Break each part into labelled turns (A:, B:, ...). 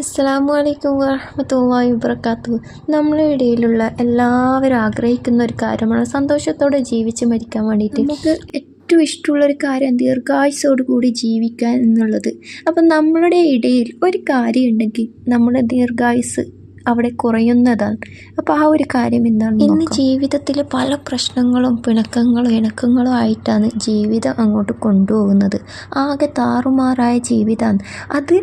A: അസ്സലാമു അലൈക്കും വറഹമത്തല്ലാഹി വബർക്കാത്തു നമ്മളെ ഇടയിലുള്ള എല്ലാവരും ആഗ്രഹിക്കുന്ന ഒരു കാര്യമാണ് സന്തോഷത്തോടെ ജീവിച്ച് മരിക്കാൻ വേണ്ടിയിട്ട്. നമുക്ക് ഏറ്റവും ഇഷ്ടമുള്ള ഒരു കാര്യം ദീർഘായുസോട് കൂടി ജീവിക്കാൻ എന്നുള്ളത്. അപ്പം നമ്മളുടെ ഇടയിൽ ഒരു കാര്യം ഉണ്ടെങ്കിൽ നമ്മുടെ ദീർഘായുസ് അവിടെ കുറയുന്നതാണ് അപ്പോൾ ആ ഒരു കാര്യം എന്താണ് ഇന്ന് ജീവിതത്തിൽ പല പ്രശ്നങ്ങളും പിണക്കങ്ങളും ഇണക്കങ്ങളും ആയിട്ടാണ് ജീവിതം അങ്ങോട്ട് കൊണ്ടുപോകുന്നത്. ആകെ താറുമാറായ ജീവിതമാണ് അത്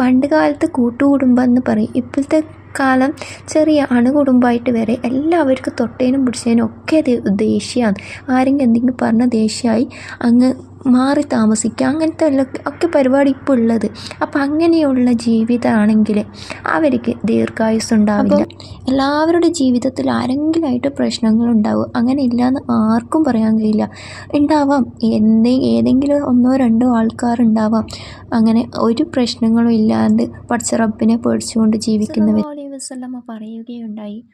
A: പണ്ട് കാലത്ത് കൂട്ടുകുടുംബം എന്ന് പറയും. ഇപ്പോഴത്തെ കാലം ചെറിയ അണുകുടുംബമായിട്ട് വരെ എല്ലാവർക്കും തൊട്ടേനും പിടിച്ചതിനും ഒക്കെ ദേഷ്യമാണ് ആരെങ്കിലും എന്തെങ്കിലും പറഞ്ഞ ദേഷ്യമായി അങ്ങ് മാറി താമസിക്കുക അങ്ങനത്തെ ഒക്കെ പരിപാടി ഇപ്പോൾ ഉള്ളത്. അപ്പം അങ്ങനെയുള്ള ജീവിതമാണെങ്കിൽ അവർക്ക് ദീർഘായുസ് ഉണ്ടാവില്ല. എല്ലാവരുടെ ജീവിതത്തിൽ ആരെങ്കിലുമായിട്ട് പ്രശ്നങ്ങളുണ്ടാവും അങ്ങനെ ഇല്ലയെന്ന് ആർക്കും പറയാൻ കഴിയില്ല. ഉണ്ടാവാം. എന്തേ ഏതെങ്കിലും ഒന്നോ രണ്ടോ ആൾക്കാരുണ്ടാവാം അങ്ങനെ ഒരു പ്രശ്നങ്ങളും ഇല്ലാണ്ട് പഠിച്ച റബ്ബിനെ പേടിച്ചുകൊണ്ട് ജീവിക്കുന്നവർ. വസല്ലമ്മ പറയുകയുണ്ടായി.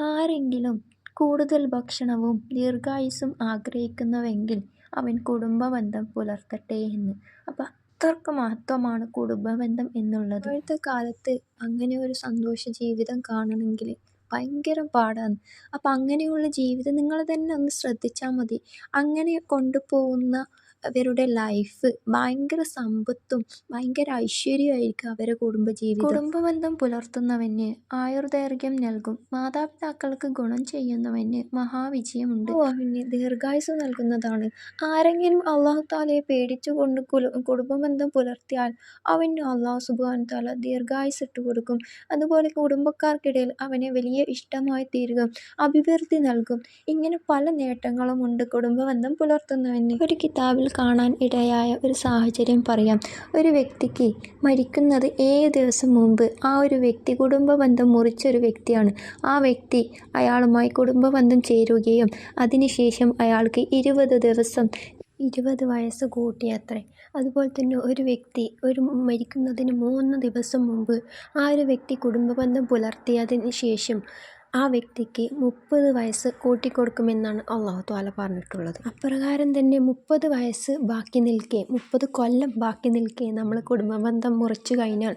A: ആരെങ്കിലും കൂടുതൽ ഭക്ഷണവും ദീർഘായുസും ആഗ്രഹിക്കുന്നുവെങ്കിൽ അവൻ കുടുംബബന്ധം പുലർത്തട്ടെ എന്ന്. അപ്പം അത്രയ്ക്ക് മഹത്വമാണ് കുടുംബബന്ധം എന്നുള്ളത്. ഇപ്പോഴത്തെ കാലത്ത് അങ്ങനെ ഒരു സന്തോഷ ജീവിതം കാണണമെങ്കിൽ ഭയങ്കര പാടാണ്. അപ്പം അങ്ങനെയുള്ള ജീവിതം നിങ്ങൾ തന്നെ ഒന്ന് ശ്രദ്ധിച്ചാൽ മതി. അങ്ങനെ കൊണ്ടുപോകുന്ന അവരുടെ ലൈഫ് ഭയങ്കര സമ്പത്തും ഭയങ്കര ഐശ്വര്യമായിരിക്കും അവരെ കുടുംബജീവിതം. കുടുംബബന്ധം പുലർത്തുന്നവന് ആയുർദൈർഘ്യം നൽകും. മാതാപിതാക്കൾക്ക് ഗുണം ചെയ്യുന്നവന് മഹാവിജയമുണ്ട്. അവന് ദീർഘായുസ് നൽകുന്നതാണ്. ആരെങ്കിലും അള്ളാഹു താലയെ പേടിച്ചുകൊണ്ട് കുടുംബബന്ധം പുലർത്തിയാൽ അവന് അള്ളാഹു സുബാൻ താല ദീർഘായുസ് ഇട്ട് കൊടുക്കും. അതുപോലെ കുടുംബക്കാർക്കിടയിൽ അവനെ വലിയ ഇഷ്ടമായി തീരുക അഭിവൃദ്ധി നൽകും. ഇങ്ങനെ പല നേട്ടങ്ങളും ഉണ്ട് കുടുംബബന്ധം പുലർത്തുന്നവന്. ഒരു കിതാബിൽ കാണാൻ ഇടയായ ഒരു സാഹചര്യം പറയാം. ഒരു വ്യക്തിക്ക് മരിക്കുന്നത് ഏഴ് ദിവസം മുമ്പ് ആ ഒരു വ്യക്തി കുടുംബ ബന്ധം മുറിച്ചൊരു വ്യക്തിയാണ്. ആ വ്യക്തി അയാളുമായി കുടുംബ ബന്ധം ചേരുകയും അതിനുശേഷം അയാൾക്ക് ഇരുപത് ദിവസം ഇരുപത് വയസ്സ് കൂട്ടിയത്രേ. അതുപോലെ തന്നെ ഒരു വ്യക്തി ഒരു മരിക്കുന്നതിന് മൂന്ന് ദിവസം മുമ്പ് ആ ഒരു വ്യക്തി കുടുംബബന്ധം പുലർത്തിയതിന് ശേഷം ആ വ്യക്തിക്ക് മുപ്പത് വയസ്സ് കൂട്ടിക്കൊടുക്കുമെന്നാണ് അള്ളാഹു താല പറഞ്ഞിട്ടുള്ളത്. അപ്രകാരം തന്നെ മുപ്പത് വയസ്സ് ബാക്കി നിൽക്കേ മുപ്പത് കൊല്ലം ബാക്കി നിൽക്കേ നമ്മൾ കുടുംബബന്ധം മുറിച്ചു കഴിഞ്ഞാൽ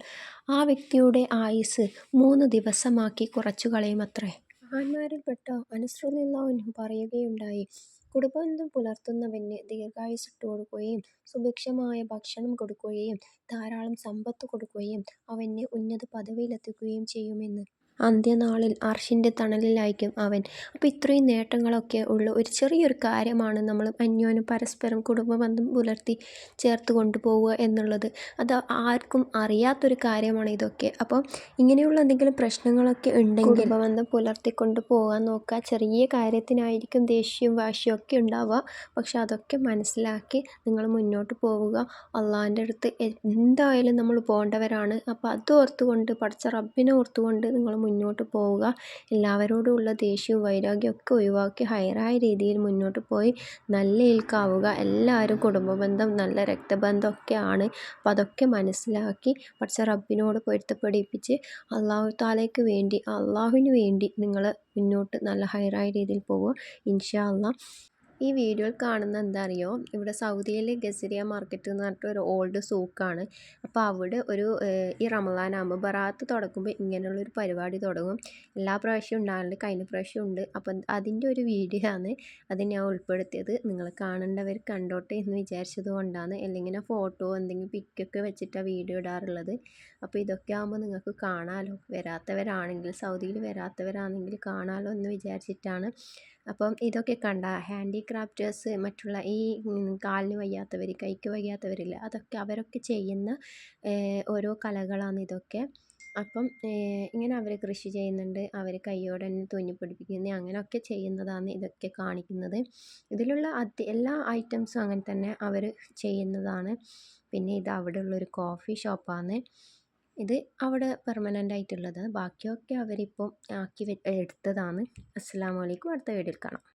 A: ആ വ്യക്തിയുടെ ആയുസ് മൂന്ന് ദിവസമാക്കി കുറച്ചു കളയുമത്രേ. മഹാന്മാരിൽപ്പെട്ട അനുസൃതില്ലാവനും പറയുകയുണ്ടായി കുടുംബബന്ധം പുലർത്തുന്നവന് ദീർഘായുസിട്ട് കൊടുക്കുകയും സുഭിക്ഷമായ ഭക്ഷണം കൊടുക്കുകയും ധാരാളം സമ്പത്ത് കൊടുക്കുകയും അവന് ഉന്നത പദവിയിലെത്തിക്കുകയും ചെയ്യുമെന്ന് അന്ത്യനാളിൽ അർഷിന്റെ തണലിലായിരിക്കും അവൻ. അപ്പോൾ ഇത്രയും നേട്ടങ്ങളൊക്കെ ഉള്ള ഒരു ചെറിയൊരു കാര്യമാണ് നമ്മൾ അന്യോന്യം പരസ്പരം കുടുംബബന്ധം പുലർത്തി ചേർത്ത് കൊണ്ടുപോവുക എന്നുള്ളത്. അത് ആർക്കും അറിയാത്തൊരു കാര്യമാണ് ഇതൊക്കെ. അപ്പം ഇങ്ങനെയുള്ള എന്തെങ്കിലും പ്രശ്നങ്ങളൊക്കെ ഉണ്ടെങ്കിൽ കുടുംബബന്ധം പുലർത്തിക്കൊണ്ട് പോകാൻ നോക്കുക. ചെറിയ കാര്യത്തിനായിരിക്കും ദേഷ്യവും വാശിയും ഒക്കെ ഉണ്ടാവുക. പക്ഷെ അതൊക്കെ മനസ്സിലാക്കി നിങ്ങൾ മുന്നോട്ട് പോവുക. അള്ളാഹിന്റെ അടുത്ത് എന്തായാലും നമ്മൾ പോകേണ്ടവരാണ്. അപ്പോൾ അത് ഓർത്തുകൊണ്ട് പഠിച്ച റബ്ബിനെ ഓർത്തുകൊണ്ട് നിങ്ങൾ മുന്നോട്ട് പോവുക. എല്ലാവരോടുമുള്ള ദേഷ്യവും വൈരാഗ്യവും ഒക്കെ ഒഴിവാക്കി ഹയറായ രീതിയിൽ മുന്നോട്ട് പോയി നല്ല ഇൽക്കാവുക എല്ലാവരും കുടുംബബന്ധം നല്ല രക്തബന്ധം ആണ് അപ്പോൾ അതൊക്കെ മനസ്സിലാക്കി പഠിച്ച റബ്ബിനോട് പൊരുത്തപ്പെടിപ്പിച്ച് അള്ളാഹു താലയ്ക്ക് വേണ്ടി അള്ളാഹുവിന് വേണ്ടി നിങ്ങൾ മുന്നോട്ട് നല്ല ഹയറായ രീതിയിൽ പോവുക. ഇൻഷാ അള്ളാഹ് ഈ വീഡിയോയിൽ കാണുന്ന എന്താ അറിയോ ഇവിടെ സൗദിയിലെ ഗസരിയ മാർക്കറ്റ് എന്ന് പറഞ്ഞിട്ട് ഒരു ഓൾഡ് സൂക്കാണ്. അപ്പോൾ അവിടെ ഒരു ഈ റമദാൻ ആകുമ്പോൾ ബറാത്ത് തുടങ്ങുമ്പോൾ ഇങ്ങനെയുള്ളൊരു പരിപാടി തുടങ്ങും. എല്ലാ പ്രാവശ്യവും ഉണ്ടാകുന്നുണ്ട് കഴിഞ്ഞ പ്രാവശ്യം ഉണ്ട്. അപ്പം അതിന്റെ ഒരു വീഡിയോ ആണ് അത് ഞാൻ ഉൾപ്പെടുത്തിയത്. നിങ്ങൾ കാണേണ്ടവർ കണ്ടോട്ടെ എന്ന് വിചാരിച്ചത് കൊണ്ടാണ്. അല്ലെങ്കിൽ ഫോട്ടോ എന്തെങ്കിലും പിക്കൊക്കെ വെച്ചിട്ടാണ് വീഡിയോ ഇടാറുള്ളത്. അപ്പോൾ ഇതൊക്കെ ആകുമ്പോൾ നിങ്ങൾക്ക് കാണാമല്ലോ വരാത്തവരാണെങ്കിൽ സൗദിയിൽ വരാത്തവരാണെങ്കിൽ കാണാമല്ലോ എന്ന് വിചാരിച്ചിട്ടാണ് അപ്പം ഇതൊക്കെ കണ്ട ഹാൻഡിക്രാഫ്റ്റേഴ്സ് മറ്റുള്ള ഈ കാലിന് വയ്യാത്തവർ കൈക്ക് വയ്യാത്തവരില്ല അതൊക്കെ അവരൊക്കെ ചെയ്യുന്ന ഓരോ കലകളാണ് ഇതൊക്കെ. അപ്പം ഇങ്ങനെ അവർ കൃഷി ചെയ്യുന്നുണ്ട് അവർ കൈയോടെ തന്നെ തുന്നി പിടിപ്പിക്കുന്ന അങ്ങനെയൊക്കെ ചെയ്യുന്നതാണ് ഇതൊക്കെ കാണിക്കുന്നത്. ഇതിലുള്ള അതി എല്ലാ ഐറ്റംസും അങ്ങനെ തന്നെ അവർ ചെയ്യുന്നതാണ്. പിന്നെ ഇത് അവിടെ ഉള്ളൊരു കോഫി ഷോപ്പാണ്. ഇത് അവിടെ പെർമനന്റ് ആയിട്ടുള്ളത്. ബാക്കിയൊക്കെ അവരിപ്പം ആക്കി എടുത്തതാണ്. അസ്സാം അലൈക്കും. അടുത്ത വീഡിയോയിൽ കാണാം.